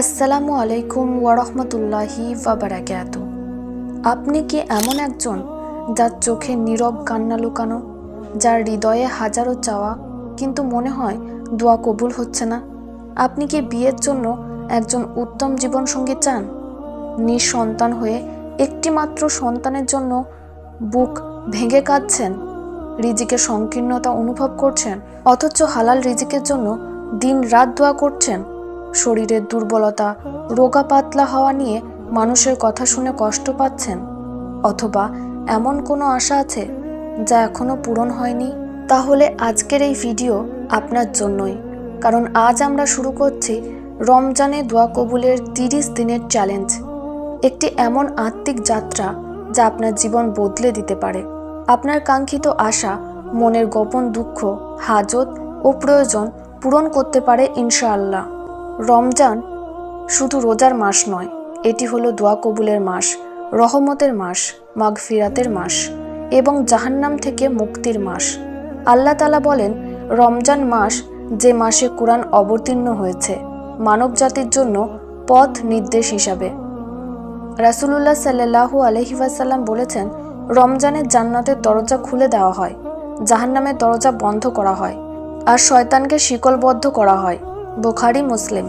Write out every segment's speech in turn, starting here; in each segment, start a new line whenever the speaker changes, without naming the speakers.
আসসালামু আলাইকুম ওয়ারহমতুল্লাহি ওয়াবারাকাত। আপনি কি এমন একজন যার চোখে নীরব কান্না লুকানো, যার হৃদয়ে হাজারো চাওয়া, কিন্তু মনে হয় দোয়া কবুল হচ্ছে না? আপনি কি বিয়ের জন্য একজন উত্তম জীবনসঙ্গী চান? নিঃসন্তান হয়ে একটি মাত্র সন্তানের জন্য বুক ভেঙে কাঁদছেন, রিজিকে সংকীর্ণতা অনুভব করছেন, অথচ হালাল রিজিকের জন্য দিন রাত দোয়া করছেন শরীরের দুর্বলতা, রোগা পাতলা হওয়া নিয়ে মানুষের কথা শুনে কষ্ট পাচ্ছেন। অথবা এমন কোনো আশা আছে যা এখনও পূরণ হয়নি? তাহলে আজকের এই ভিডিও আপনার জন্যই। কারণ আজ আমরা শুরু করছি রমজানে দোয়া কবুলের তিরিশ দিনের চ্যালেঞ্জ একটি এমন আত্মিক যাত্রা যা আপনার জীবন বদলে দিতে পারে। আপনার কাঙ্ক্ষিত আশা, মনের গোপন দুঃখ, হাজত ও প্রয়োজন পূরণ করতে পারে ইনশাআল্লাহ। রমজান শুধু রোজার মাস নয়, এটি হলো দোয়া কবুলের মাস, রহমতের মাস, মাগফিরাতের মাস এবং জাহান্নাম থেকে মুক্তির মাস। আল্লাহ তালা বলেন, রমজান মাস যে মাসে কোরআন অবতীর্ণ হয়েছে, মানবজাতির জন্য পথ নির্দেশ হিসাবে। রাসুলুল্লাহ সাল্লাহু আলহিবাসাল্লাম বলেছেন রমজানের জান্নাতের দরজা খুলে দেওয়া হয়, জাহান্নামের দরজা বন্ধ করা হয়, আর শয়তানকে শিকলবদ্ধ করা হয়। বুখারি মুসলিম।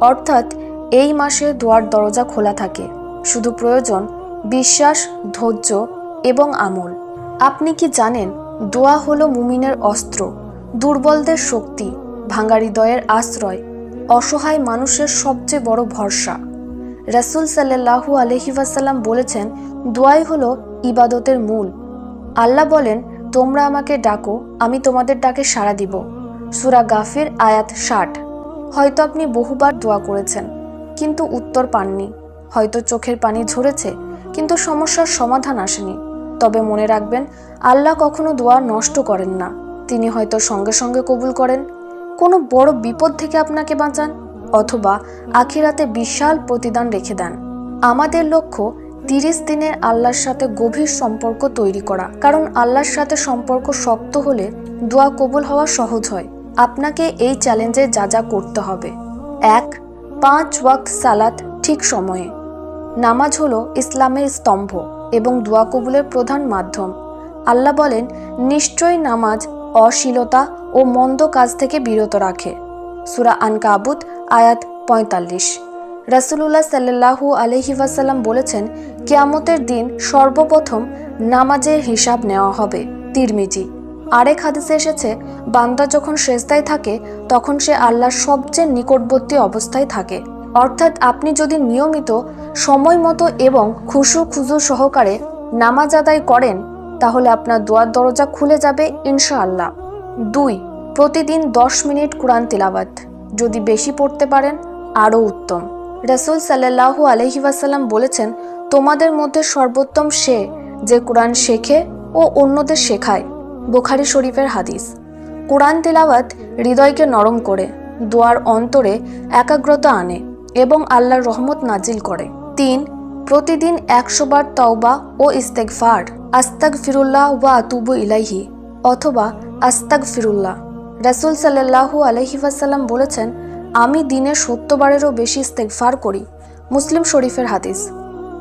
অর্থাৎ এই মাসে দোয়ার দরজা খোলা থাকে। শুধু প্রয়োজন বিশ্বাস, ধৈর্য এবং আমল। আপনি কি জানেন, দোয়া হলো মুমিনের অস্ত্র, দুর্বলদের শক্তি, ভাঙ্গা হৃদয়ের আশ্রয়, অসহায় মানুষের সবচেয়ে বড় ভরসা। রাসুল সাল্লাহু আলহিবাসাল্লাম বলেছেন, দোয়াই হলো ইবাদতের মূল। আল্লাহ বলেন, তোমরা আমাকে ডাকো, আমি তোমাদের ডাকে সাড়া দিব। সুরা গাফির আয়াত ষাট। হয়তো আপনি বহুবার দোয়া করেছেন, কিন্তু উত্তর পাননি। হয়তো চোখের পানি ঝরেছে, কিন্তু সমস্যার সমাধান আসেনি। তবে মনে রাখবেন, আল্লাহ কখনো দোয়া নষ্ট করেন না। তিনি হয়তো সঙ্গে সঙ্গে কবুল করেন। কোনো বড় বিপদ থেকে আপনাকে বাঁচান, অথবা আখিরাতে বিশাল প্রতিদান রেখে দেন। আমাদের লক্ষ্য তিরিশ দিনের আল্লাহর সাথে গভীর সম্পর্ক তৈরি করা। কারণ আল্লাহর সাথে সম্পর্ক শক্ত হলে দোয়া কবুল হওয়া সহজ হয়। আপনাকে এই চ্যালেঞ্জে যা যা করতে হবে। এক, পাঁচ ওয়াক্ত সালাত ঠিক সময়ে। নামাজ হলো ইসলামের স্তম্ভ এবং দোয়া কবুলের প্রধান মাধ্যম। আল্লাহ বলেন, নিশ্চয়ই নামাজ অশ্লীলতা ও মন্দ কাজ থেকে বিরত রাখে। সুরা আনকাবুত, আয়াত পঁয়তাল্লিশ। রাসুলুল্লাহ সাল্লাহু আলহি ওয়াসাল্লাম বলেছেন, কেয়ামতের দিন সর্বপ্রথম নামাজের হিসাব নেওয়া হবে। তিরমিজি আরেক হাদিসে এসেছে, বান্দা যখন শেষদায় থাকে, তখন সে আল্লাহর সবচেয়ে নিকটবর্তী অবস্থায় থাকে। অর্থাৎ আপনি যদি নিয়মিত সময় মতো এবং খুশু খুজু সহকারে নামাজ আদায় করেন, তাহলে আপনার দোয়ার দরজা খুলে যাবে ইনশাআল্লাহ। দুই, প্রতিদিন দশ মিনিট কোরআন তিলাবাত যদি বেশি পড়তে পারেন, আরও উত্তম। রসুল সাল্লাহু আলহি বলেছেন, তোমাদের মধ্যে সর্বোত্তম সে যে কোরআন শেখে ও অন্যদের শেখায়। বুখারি শরীফের হাদিস। কোরআন তেলাওয়াত হৃদয়কে নরম করে, দোয়ার অন্তরে একাগ্রতা আনে এবং আল্লাহর রহমত নাজিল করে। তিন, প্রতিদিন একশো বার তওবা ও ইস্তেকফার আস্তাক ফিরুল্লাহ ওয়া আতুবু ইলাইহি অথবা আস্তাক ফিরুল্লাহ রাসুল সাল্লাহু আলহি ওয়াসাল্লাম বলেছেন, আমি দিনে সত্তরবারেরও বেশি ইস্তেকফার করি। মুসলিম শরীফের হাদিস।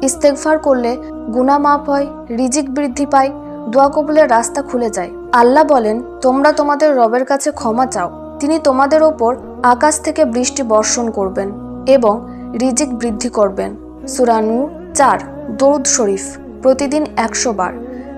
ইস্তেকফার করলে গুণা মাপ হয়, রিজিক বৃদ্ধি পায় দোয়া কবুলের রাস্তা খুলে যায়। আল্লাহ বলেন, তোমরা তোমাদের রবের কাছে ক্ষমা চাও। তিনি তোমাদের ওপর আকাশ থেকে বৃষ্টি বর্ষণ করবেন এবং রিজিক বৃদ্ধি করবেন। সুরানু চার, দরুদ শরীফ, প্রতিদিন একশো বার।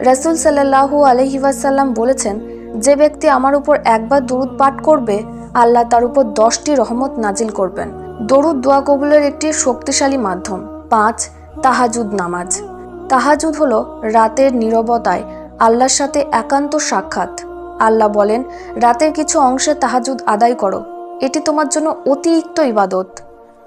রাসুল সাল্লাহু আলহিবাসাল্লাম বলেছেন, যে ব্যক্তি আমার উপর একবার দরুদ পাঠ করবে, আল্লাহ তার উপর দশটি রহমত নাজিল করবেন। দরুদ দোয়া কবুলের একটি শক্তিশালী মাধ্যম। পাঁচ, তাহাজুদ নামাজ। তাহাজুদ হলো রাতের নীরবতায় আল্লাহর সাথে একান্ত সাক্ষাৎ। আল্লাহ বলেন, রাতের কিছু অংশে তাহাজুদ আদায় করো। এটি তোমার জন্য অতিরিক্ত ইবাদত।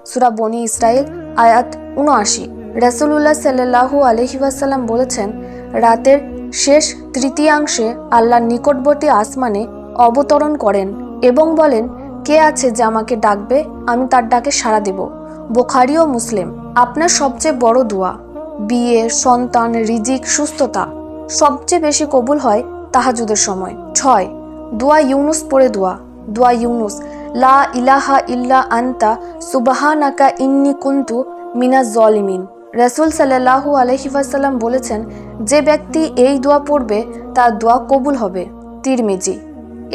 সুরা বনি ইসরায়েল আয়াত উনআশি রাসুলুল্লাহ সাল্লাহু আলহিবাসাল্লাম বলেছেন, রাতের শেষ তৃতীয়াংশে আল্লাহর নিকটবর্তী আসমানে অবতরণ করেন এবং বলেন, কে আছে যে আমাকে ডাকবে? আমি তার ডাকে সাড়া দেব। বোখারি ও মুসলিম, আপনার সবচেয়ে বড় দোয়া। বিয়ে, সন্তান, রিজিক, সুস্থতা। সবচেয়ে বেশি কবুল হয় তাহাজুদের সময়। ছয়, দোয়া ইউনুস পড়ে দোয়া। দোয়া ইউনুস, লা ইলাহা ইল্লা আন্তা সুবাহানাকা ইন্নি কুন্তু মিনা জলিমিন। রসুল সাল্লাহু আলহিবাসাল্লাম বলেছেন, যে ব্যক্তি এই দোয়া পড়বে, তার দোয়া কবুল হবে। তিরমিজি,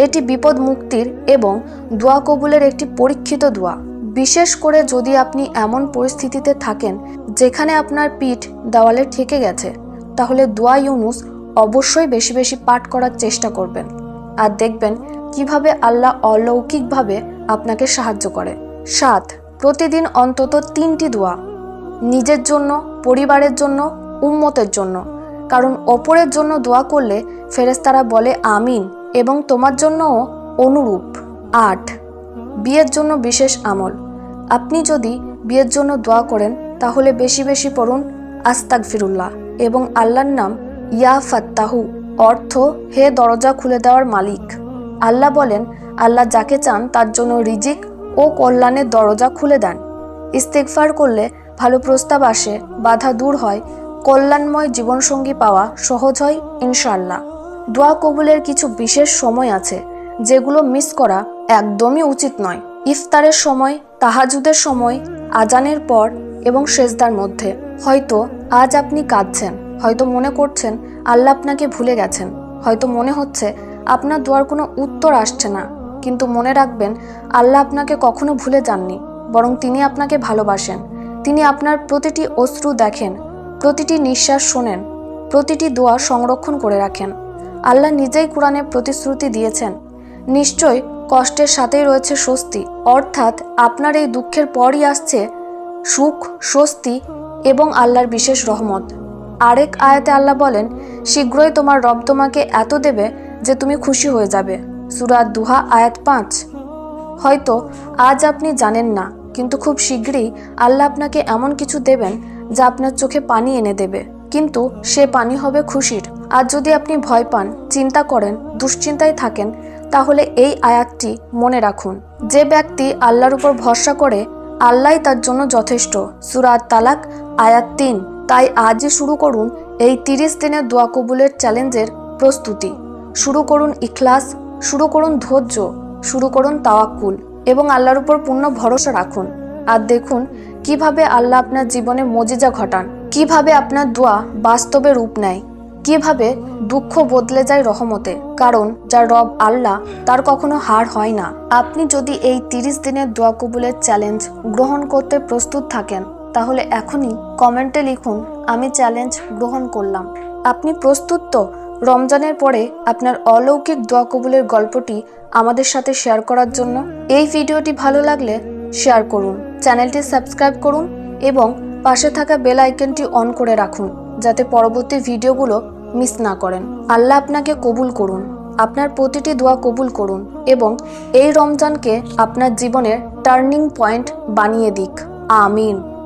এটি বিপদ মুক্তির এবং দোয়া কবুলের একটি পরীক্ষিত দোয়া। বিশেষ করে যদি আপনি এমন পরিস্থিতিতে থাকেন, যেখানে আপনার পিঠ দেওয়ালে ঠেকে গেছে তাহলে দোয়া ইউনুস অবশ্যই বেশি বেশি পাঠ করার চেষ্টা করবেন আর দেখবেন কীভাবে আল্লাহ অলৌকিকভাবে আপনাকে সাহায্য করে। সাত, প্রতিদিন অন্তত তিনটি দোয়া। নিজের জন্য, পরিবারের জন্য, উম্মতের জন্য। কারণ অপরের জন্য দোয়া করলে ফেরেস্তারা বলে আমিন এবং তোমার জন্যও অনুরূপ। আট, বিয়ের জন্য বিশেষ আমল। আপনি যদি বিয়ের জন্য দোয়া করেন তাহলে বেশি বেশি পড়ুন আস্তাক ফিরুল্লাহ এবং আল্লাহর নাম ইয়া ফাত্তাহু, অর্থ, হে দরজা খুলে দেওয়ার মালিক। আল্লাহ বলেন, আল্লাহ যাকে চান তার জন্য রিজিক ও কল্যাণের দরজা খুলে দেন। ইস্তেকফার করলে ভালো প্রস্তাব আসে, বাধা দূর হয়, কল্যাণময় জীবনসঙ্গী পাওয়া সহজ হয় ইনশাল্লাহ দোয়া কবুলের কিছু বিশেষ সময় আছে, যেগুলো মিস করা একদমই উচিত নয়। ইফতারের সময়, তাহাজুদের সময়, আজানের পর এবং সেজদার মধ্যে। হয়তো আজ আপনি কাঁদছেন, হয়তো মনে করছেন আল্লাহ আপনাকে ভুলে গেছেন, হয়তো মনে হচ্ছে আপনার দোয়ার কোনো উত্তর আসছে না, কিন্তু মনে রাখবেন আল্লাহ আপনাকে কখনো ভুলে যাননি, বরং তিনি আপনাকে ভালোবাসেন, তিনি আপনার প্রতিটি অশ্রু দেখেন, প্রতিটি নিঃশ্বাস শোনেন, প্রতিটি দোয়া সংরক্ষণ করে রাখেন। আল্লাহ নিজেই কোরআনে প্রতিশ্রুতি দিয়েছেন, নিশ্চয় কষ্টের সাথেই রয়েছে স্বস্তি, অর্থাৎ আপনার এই দুঃখের পরই আসছে সুখ, স্বস্তি এবং আল্লাহর বিশেষ রহমত। আরেক আয়াতে আল্লাহ বলেন, শীঘ্রই তোমার রব তোমাকে এত দেবে যে তুমি খুশি হয়ে যাবে। সুরাত দুহা, আয়াত পাঁচ। হয়তো আজ আপনি জানেন না, কিন্তু খুব শীঘ্রই আল্লাহ আপনাকে এমন কিছু দেবেন যা আপনার চোখে পানি এনে দেবে। কিন্তু সে পানি হবে খুশির। আর যদি আপনি ভয় পান, চিন্তা করেন, দুশ্চিন্তায় থাকেন, তাহলে এই আয়াতটি মনে রাখুন। যে ব্যক্তি আল্লাহর উপর ভরসা করে আল্লাহই তার জন্য যথেষ্ট। সুরাত তালাক, আয়াত তিন। তাই আজই শুরু করুন এই তিরিশ দিনের দোয়া কবুলের চ্যালেঞ্জের প্রস্তুতি। শুরু করুন ইখলাস, শুরু করুন ধৈর্য, শুরু করুন তাওয়াক্কুল এবং আল্লাহর উপর পূর্ণ ভরসা রাখুন। আর দেখুন কীভাবে আল্লাহ আপনার জীবনে মজিজা ঘটান, কীভাবে আপনার দোয়া বাস্তবে রূপ নেয়। কীভাবে দুঃখ বদলে যায় রহমতে, কারণ যার রব আল্লাহ, তার কখনো হার হয় না। আপনি যদি এই তিরিশ দিনের দোয়া কবুলের চ্যালেঞ্জ গ্রহণ করতে প্রস্তুত থাকেন, তাহলে এখনই কমেন্টে লিখুন, আমি চ্যালেঞ্জ গ্রহণ করলাম। আপনি প্রস্তুত তো? রমজানের পরে আপনার অলৌকিক দোয়া কবুলের গল্পটি আমাদের সাথে শেয়ার করার জন্য। এই ভিডিওটি ভালো লাগলে শেয়ার করুন, চ্যানেলটি সাবস্ক্রাইব করুন এবং পাশে থাকা বেল আইকনটি অন করে রাখুন, যাতে পরবর্তী ভিডিওগুলো মিস না করেন। আল্লাহ আপনাকে কবুল করুন। আপনার প্রতিটি দোয়া কবুল করুন এবং এই রমজানকে আপনার জীবনের টার্নিং পয়েন্ট বানিয়ে দিক। আমিন।